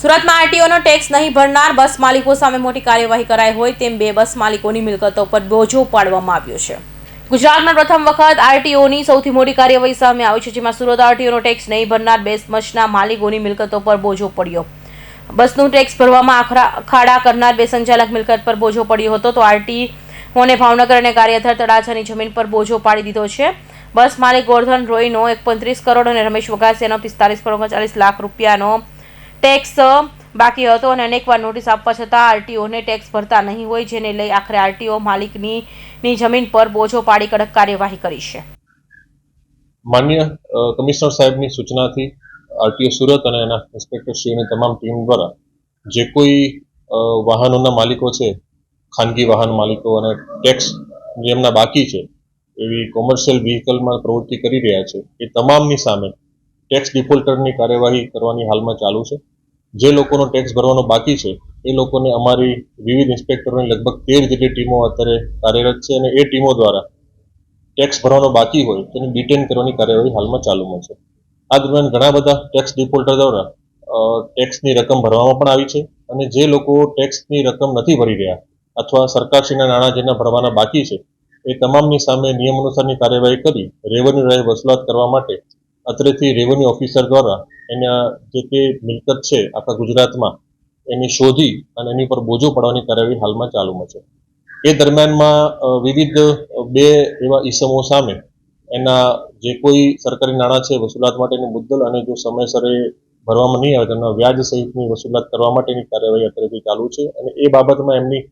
સુરતમાં આરટીઓનો ટેક્સ નહીં ભરનાર બસ માલિકો સામે મોટી કાર્યવાહી કરાઈ હોય તેમ બે બસ માલિકોની મિલકતો પર બોજો પાડવામાં આવ્યો છે. ગુજરાતમાં પ્રથમ વખત આરટીઓની સૌથી મોટી કાર્યવાહી સામે આવી છે, જેમાં સુરત આરટીઓનો ટેક્સ નહીં ભરનાર બે બસના માલિકોની મિલકતો પર બોજો પડ્યો. બસનું ટેક્સ ભરવામાં આખરા ખાડા કરનાર બે સંચાલક મિલકત પર બોજો પડ્યો હતો, તો આરટીઓને ભાવનગર અને કાર્યથર તળાજાની જમીન પર બોજો પાડી દીધો છે. બસ માલિક ગોરધન રોયનો એક પંત્રીસ કરોડ અને રમેશ વઘાસિયાનો પિસ્તાલીસ કરોડ ઓગણચાલીસ લાખ રૂપિયાનો ટેક્સ બાકી હતો અને અનેકવાર નોટિસ આપવા છતાં આરટીઓને ટેક્સ ભરતા નહીં હોય, જેને લઈ આખરે આરટીઓ માલિકની જમીન પર બોજો પાડી કડક કાર્યવાહી કરી છે. માન્ય કમિશનર સાહેબની સૂચનાથી આરટીઓ સુરત અને એના ઇન્સ્પેક્ટરશ્રીઓની તમામ ટીમ દ્વારા જે કોઈ વાહનોના માલિકો છે, ખાનગી વાહન માલિકો અને ટેક્સ જેમના બાકી છે, એવી કોમર્શિયલ વ્હીકલમાં પ્રવૃત્તિ કરી રહ્યા છે, એ તમામની સામે ટેક્સ ડિફોલ્ટરની કાર્યવાહી કરવાની હાલમાં ચાલુ છે. જે લોકોનો ટેક્સ ભરવાનો બાકી છે, એ લોકોને અમારી વિવિધ ઇન્સ્પેક્ટરોની લગભગ તેર જેટલી ટીમો અત્યારે કાર્યરત છે અને એ ટીમો દ્વારા ટેક્સ ભરવાનો બાકી હોય, તેને ડિટેન કરવાની કાર્યવાહી હાલમાં ચાલુમાં છે. આ દરમિયાન ઘણા બધા ટેક્સ ડિફોલ્ટર દ્વારા ટેક્સની રકમ ભરવામાં પણ આવી છે અને જે લોકો ટેક્સની રકમ નથી ભરી રહ્યા અથવા સરકારશ્રીના નાણાં જેના ભરવાના બાકી છે, એ તમામની સામે નિયમ અનુસારની કાર્યવાહી કરી, રેવન્યુ રાય વસૂલાત કરવા માટે અત્રેથી રેવન્યુ ઓફિસર દ્વારા એના જે તે મિલકત છે આખા ગુજરાતમાં, એની શોધી અને એની પર બોજો પડવાની કાર્યવાહી હાલમાં ચાલુમાં છે. એ દરમિયાનમાં વિવિધ બે એવા ઈસમો સામે એના જે કોઈ સરકારી નાણાં છે વસૂલાત માટેની મુદ્દલ અને જો સમયસર ભરવામાં નહીં આવે તેના વ્યાજ સહિતની વસૂલાત કરવા માટેની કાર્યવાહી અત્યારેથી ચાલુ છે અને એ બાબતમાં એમની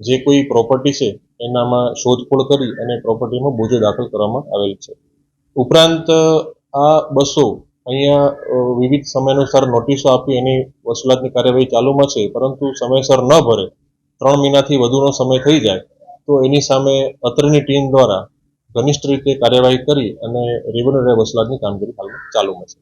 જે કોઈ પ્રોપર્ટી છે એનામાં શોધખોળ કરી અને પ્રોપર્ટીમાં બોજો દાખલ કરવામાં આવેલ છે. ઉપરાંત આ બસો અહીંયા વિવિધ સમયાનુસાર નોટિસો આપી એની વસૂલાતની કાર્યવાહી ચાલુમાં છે, પરંતુ સમયસર ન ભરે. ત્રણ મહિનાથી વધુનો સમય થઈ જાય તો એની સામે અત્રની ટીમ દ્વારા ઘનિષ્ઠ રીતે કાર્યવાહી કરી અને રેવન્યુ વસૂલાતની કામગીરી ચાલુમાં છે.